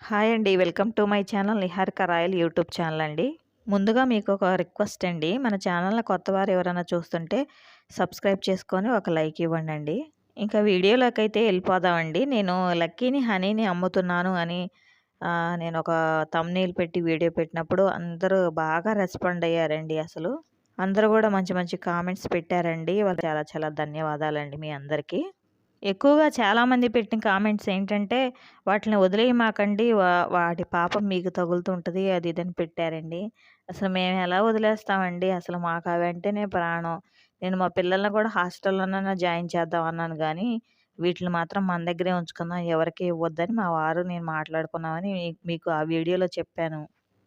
Hi అండి. Welcome to my channel Niharika Royal YouTube channel అండి. ముందుగా మీకు ఒక రిక్వెస్ట్ అండి. మన ఛానల్‌ని కొత్తవారు ఎవరైనా చూస్తుంటే సబ్స్క్రైబ్ చేసుకొని ఒక లైక్ ఇవ్వండి అండి ఇంకా వీడియోలోకైతే వెళ్ళిపోదామండి నేను లక్కీని, హనీని అమ్ముతున్నాను అని నేను ఒక తమ్నీల్ పెట్టి వీడియో పెట్టినప్పుడు అందరూ బాగా రెస్పాండ్ అయ్యారండి అసలు. అందరూ కూడా మంచి మంచి కామెంట్స్ పెట్టారండి. వాళ్ళు చాలా చాలా ధన్యవాదాలండి మీ అందరికీ. ఎక్కువగా చాలామంది పెట్టిన కామెంట్స్ ఏంటంటే, వాటిని వదిలేయమాకండి. వా వాటి పాపం మీకు తగులుతుంటుంది అది ఇది అని పెట్టారండి. అసలు మేము ఎలా వదిలేస్తామండి. అసలు మాకు అవంటేనే ప్రాణం. నేను మా పిల్లల్ని కూడా హాస్టల్‌లోనైనా జాయిన్ చేద్దాం అన్నాను కానీ వీటిని మాత్రం మన దగ్గరే ఉంచుకుందాం. ఎవరికి ఇవ్వద్దని మా వారు నేను మాట్లాడుకున్నామని మీకు ఆ వీడియోలో చెప్పాను.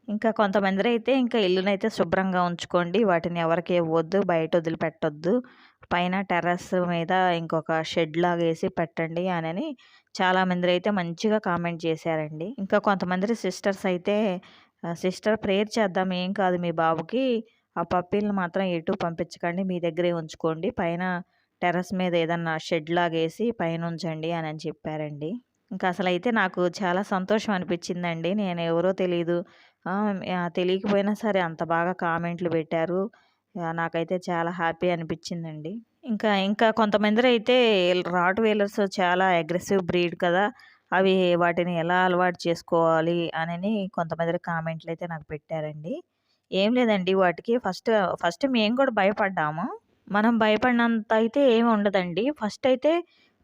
ఇంకా కొంతమందిరైతే ఇంకా ఇల్లునైతే శుభ్రంగా ఉంచుకోండి. వాటిని ఎవరికి ఇవ్వద్దు బయట వదిలిపెట్టొద్దు. పైన టెర్రస్ మీద ఇంకొక షెడ్ లాగేసి పెట్టండి అనని అయితే మంచిగా కామెంట్ చేశారండి. ఇంకా కొంతమంది సిస్టర్స్ అయితే సిస్టర్ ప్రేయర్ చేద్దాం ఏం కాదు మీ బాబుకి. ఆ పప్పీలను మాత్రం ఎటు పంపించకండి. మీ దగ్గరే ఉంచుకోండి. పైన టెర్రస్ మీద ఏదన్నా షెడ్ లాగేసి పైన ఉంచండి అని చెప్పారండి. ఇంకా అసలైతే నాకు చాలా సంతోషం అనిపించిందండి. నేను ఎవరో తెలీదు. తెలియకపోయినా సరే అంత బాగా కామెంట్లు పెట్టారు. నాకైతే చాలా హ్యాపీ అనిపించిందండి. ఇంకా ఇంకా కొంతమంది అయితే రాట్ వీలర్స్ చాలా అగ్రెసివ్ బ్రీడ్ కదా! అవి వాటిని ఎలా అలవాటు చేసుకోవాలి అని కొంతమంది కామెంట్లు అయితే నాకు పెట్టారండి. ఏం లేదండి వాటికి ఫస్ట్ ఫస్ట్ మేము కూడా భయపడ్డాము. మనం భయపడినంత అయితే ఏమి ఉండదండి. ఫస్ట్ అయితే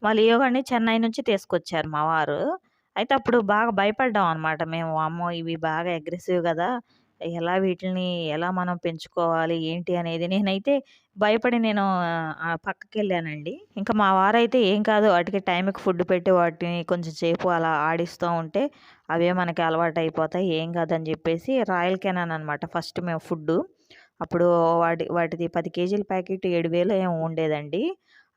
వాళ్ళు యోగాని చెన్నై నుంచి తీసుకొచ్చారు మా వారు. అయితే అప్పుడు బాగా భయపడ్డాం అనమాట మేము. అమ్మో ఇవి బాగా అగ్రెసివ్ కదా ఎలా వీటిల్ని ఎలా మనం పెంచుకోవాలి ఏంటి అనేది నేనైతే భయపడి నేను పక్కకి వెళ్ళానండి ఇంకా మా వారైతే ఏం కాదు వాటికి టైంకి ఫుడ్ పెట్టి వాటిని కొంచెం సేపు అలా ఆడిస్తూ ఉంటే అవే మనకి అలవాటయిపోతాయి. ఏం కాదని చెప్పేసి రాయల్ కెనాన్ అనమాట ఫస్ట్ మేము ఫుడ్డు. అప్పుడు వాటి వాటిది పది కేజీల ప్యాకెట్ ఏడు వేలు ఏమి ఉండేదండి.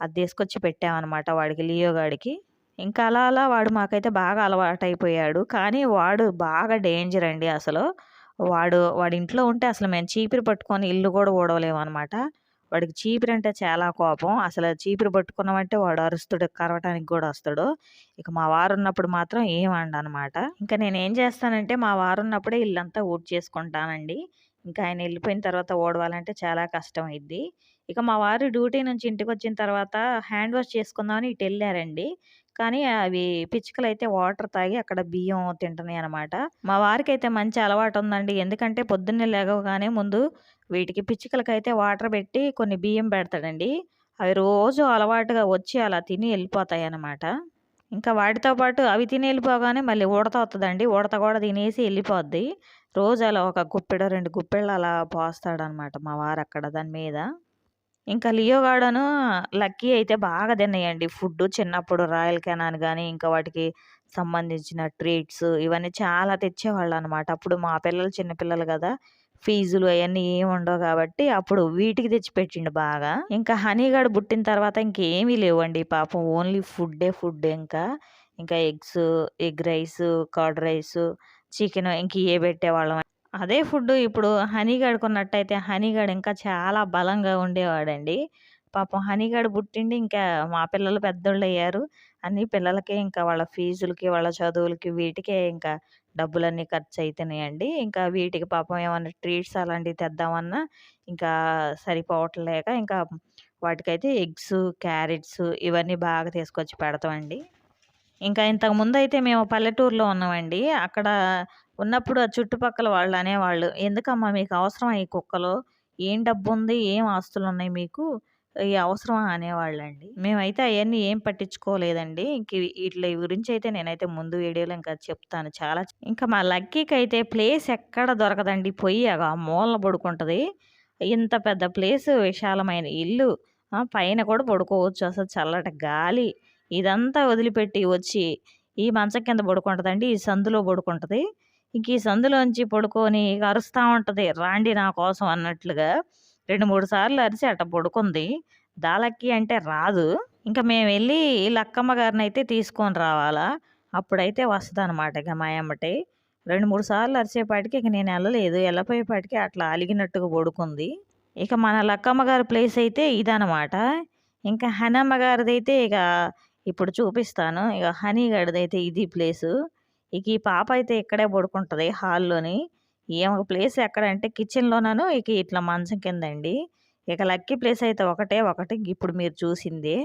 అది తీసుకొచ్చి పెట్టామన్నమాట వాడికి లియో గాడికి. ఇంకా అలా అలా వాడు మాకైతే బాగా అలవాటైపోయాడు కానీ వాడు బాగా డేంజర్ అండి అసలు. వాడు వాడి ఇంట్లో ఉంటే అసలు మేము చీపిరి పట్టుకొని ఇల్లు కూడా ఊడవలేమనమాట. వాడికి చీపిరంటే చాలా కోపం. అసలు చీపిరి పట్టుకున్నామంటే వాడు అరుస్తుడు కరవటానికి కూడా వస్తాడు. ఇక మా వారు ఉన్నప్పుడు మాత్రం ఏం అనమాట ఇంకా నేనేం చేస్తానంటే మా వారున్నప్పుడే ఇల్లంతా ఊడ్చేసుకుంటానండి. ఇంకా ఆయన వెళ్ళిపోయిన తర్వాత ఓడవాలంటే చాలా కష్టం అయింది ఇక మా వారు డ్యూటీ నుంచి ఇంటికి వచ్చిన తర్వాత హ్యాండ్ వాష్ చేసుకుందామని ఇటు వెళ్ళారండి కానీ అవి పిచ్చుకలైతే వాటర్ తాగి అక్కడ బియ్యం తింటున్నాయి అనమాట మా వారికి అయితే మంచి అలవాటు ఉందండి ఎందుకంటే పొద్దున్నే లేవగానే ముందు వీటికి పిచ్చుకలకైతే వాటర్ పెట్టి కొన్ని బియ్యం పెడతాడండి. అవి రోజు అలవాటుగా వచ్చి అలా తిని వెళ్ళిపోతాయి అనమాట ఇంకా వాటితో పాటు అవి తిని వెళ్ళిపోగానే మళ్ళీ ఉడత అవుతుందండి ఉడత కూడా తినేసి వెళ్ళిపోద్ది. రోజు అలా ఒక గుప్పెడ రెండు గుప్పెళ్ళు అలా పోస్తాడనమాట మా వారు అక్కడ దాని మీద. ఇంకా లియో గార్డెను లక్కీ అయితే బాగా తిన్నాయండి ఫుడ్డు. చిన్నప్పుడు రాయల్ కెనాన్ కానీ ఇంకా వాటికి సంబంధించిన ట్రీట్స్ ఇవన్నీ చాలా తెచ్చేవాళ్ళు అనమాట అప్పుడు మా పిల్లలు చిన్నపిల్లలు కదా ఫీజులు అవన్నీ ఏమి ఉండవు కాబట్టి అప్పుడు వీటికి తెచ్చిపెట్టిండు బాగా. ఇంకా హనీగాడు పుట్టిన తర్వాత ఇంకేమీ లేవండి పాపం. ఓన్లీ ఫుడ్డే ఫుడ్ ఇంకా. ఇంకా eggs, egg rice curd rice chicken ఇంక ఏ పెట్టేవాళ్ళం. అదే ఫుడ్డు ఇప్పుడు హనీ కొన్నట్టయితే హనీ ఇంకా చాలా బలంగా ఉండేవాడండి. పాపం హనీ పుట్టిండి ఇంకా మా పిల్లలు పెద్దోళ్ళు అయ్యారు అన్ని పిల్లలకే ఇంకా వాళ్ళ ఫీజులకి, వాళ్ళ చదువులకి వీటికే ఇంకా డబ్బులన్నీ ఖర్చయితున్నాయండి. ఇంకా వీటికి పాపం ఏమన్నా ట్రీట్స్ అలాంటివి తెద్దామన్నా ఇంకా సరిపోవట్లేక ఇంకా వాటికైతే ఎగ్స్, క్యారెట్స్ ఇవన్నీ బాగా తీసుకొచ్చి పెడతామండి. ఇంకా ఇంతకుముందయితే మేము పల్లెటూరులో ఉన్నామండి. అక్కడ ఉన్నప్పుడు ఆ చుట్టుపక్కల వాళ్ళు అనేవాళ్ళు, "ఎందుకమ్మా మీకు అవసరమా ఈ కుక్కలు? ఏం డబ్బు ఉంది ఏం ఆస్తులు ఉన్నాయి మీకు? ఈ అవసరమా?" అనేవాళ్ళండి. మేమైతే అవన్నీ ఏం పట్టించుకోలేదండి. ఇంక వీటి గురించి అయితే నేనైతే ముందు వీడియోలో ఇంకా చెప్తాను చాలా. ఇంకా మా లక్కీకి అయితే ప్లేస్ ఎక్కడ దొరకదండి. పొయ్యి ఆ మూలన పడుకుంటుంది ఇంత పెద్ద ప్లేస్ విశాలమైన ఇల్లు. పైన కూడా పడుకోవచ్చు. అసలు చల్లటి గాలి. ఇదంతా వదిలిపెట్టి వచ్చి ఈ మంచం కింద పడుకుంటుందండి ఈ సందులో పడుకుంటుంది ఇంక ఈ సందులోంచి పడుకొని ఇక అరుస్తూ ఉంటుంది రాండి నా కోసం అన్నట్లుగా. 2, 3 సార్లు అరిచి అట్ట పడుకుంది. దాలక్కి అంటే రాదు. ఇంకా మేము వెళ్ళి లక్కమ్మ గారినైతే తీసుకొని రావాలా. అప్పుడైతే వస్తదనమాట ఇక మా ఎమ్మటే. 2, 3 సార్లు అరిసేపాటికి ఇక నేను వెళ్ళలేదు వెళ్ళపోయేపాటికి అట్లా అలిగినట్టుగా పడుకుంది. ఇక మన లక్కమ్మ గారి ప్లేస్ అయితే ఇదనమాట. ఇంకా హనమ్మ గారిదైతే ఇక ఇప్పుడు చూపిస్తాను. ఇక హనీ గారిదైతే ఇది ప్లేసు. ఇక ఈ పాప అయితే ఇక్కడే పడుకుంటుంది హాల్లోని. ఈమెకు ప్లేస్ ఎక్కడంటే కిచెన్లోనూ ఇక ఇట్లా మంచం కిందండి. ఇక లక్కీ ప్లేస్ అయితే ఒకటే ఒకటి ఇప్పుడు మీరు చూసింది.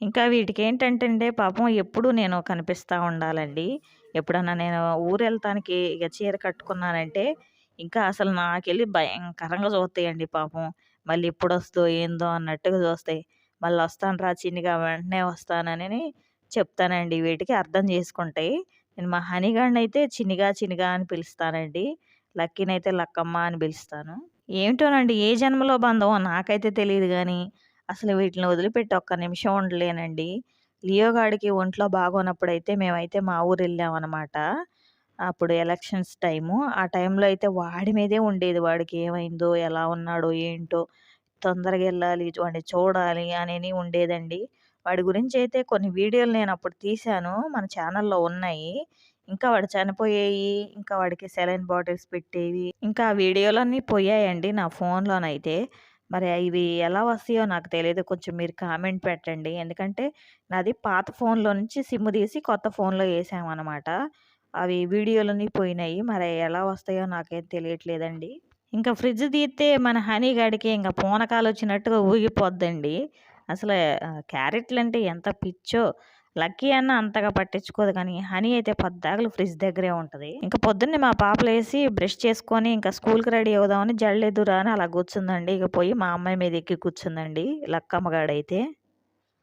ఇంకా వీటికి ఏంటంటే అండి పాపం ఎప్పుడు నేను కనిపిస్తూ ఉండాలండి. ఎప్పుడన్నా నేను ఊరు వెళ్తానికి ఇక చీర కట్టుకున్నానంటే ఇంకా అసలు నాకెళ్ళి భయంకరంగా చూస్తాయండి పాపం. మళ్ళీ ఎప్పుడు వస్తో ఏందో అన్నట్టుగా చూస్తాయి. మళ్ళీ వస్తాను రా చిన్నగా వెంటనే వస్తానని చెప్తానండి వీటికి అర్థం చేసుకుంటాయి. నేను మా హనీగాడిని అయితే చిన్నగా చిన్నగా అని పిలుస్తానండి. లక్కీనైతే లక్కమ్మ అని పిలుస్తాను. ఏమిటోనండి ఏ జన్మలో బంధమో నాకైతే తెలియదు కానీ అసలు వీటిని వదిలిపెట్టి ఒక్క నిమిషం ఉండలేనండి. లియోగాడికి ఒంట్లో బాగోనప్పుడైతే మేమైతే మా ఊరు వెళ్ళామన్నమాట అప్పుడు ఎలక్షన్స్ టైము. ఆ టైంలో అయితే వాడి మీదే ఉండేది వాడికి. ఏమైందో ఎలా ఉన్నాడో ఏంటో తొందరగా వెళ్ళాలి వాడిని చూడాలి అని ఉండేదండి. వాడి గురించి అయితే కొన్ని వీడియోలు నేను అప్పుడు తీశాను. మన ఛానల్లో ఉన్నాయి. ఇంకా వాడు చనిపోయేవి ఇంకా వాడికి సెలైన్ బాటిల్స్ పెట్టేవి. ఇంకా ఆ వీడియోలన్నీ పోయాయండి నా ఫోన్లోనైతే. మరి ఇవి ఎలా వస్తాయో నాకు తెలియదు కొంచెం మీరు కామెంట్ పెట్టండి. ఎందుకంటే నాది పాత ఫోన్లో నుంచి సిమ్ తీసి కొత్త ఫోన్లో వేసామన్నమాట. అవి వీడియోలన్నీ పోయినాయి. మరి ఎలా వస్తాయో నాకేం తెలియట్లేదండి. ఇంకా ఫ్రిడ్జ్ తీస్తే మన హనీ గడికి ఇంకా పూనకాలు వచ్చినట్టుగా ఊగిపోద్దండి. అసలు క్యారెట్లు అంటే ఎంత పిచ్చో లక్కీ అన్న అంతగా పట్టించుకోదు కానీ హనీ అయితే పద్దాకులు ఫ్రిడ్జ్ దగ్గరే ఉంటుంది. ఇంకా పొద్దున్నే మా పాపలు వేసి బ్రష్ చేసుకొని ఇంకా స్కూల్కి రెడీ అవుదామని జల్లెదురా అని అలా కూర్చుందండి. ఇక పోయి మా అమ్మాయి మీద ఎక్కి కూర్చుందండి లక్కమ్మగాడైతే.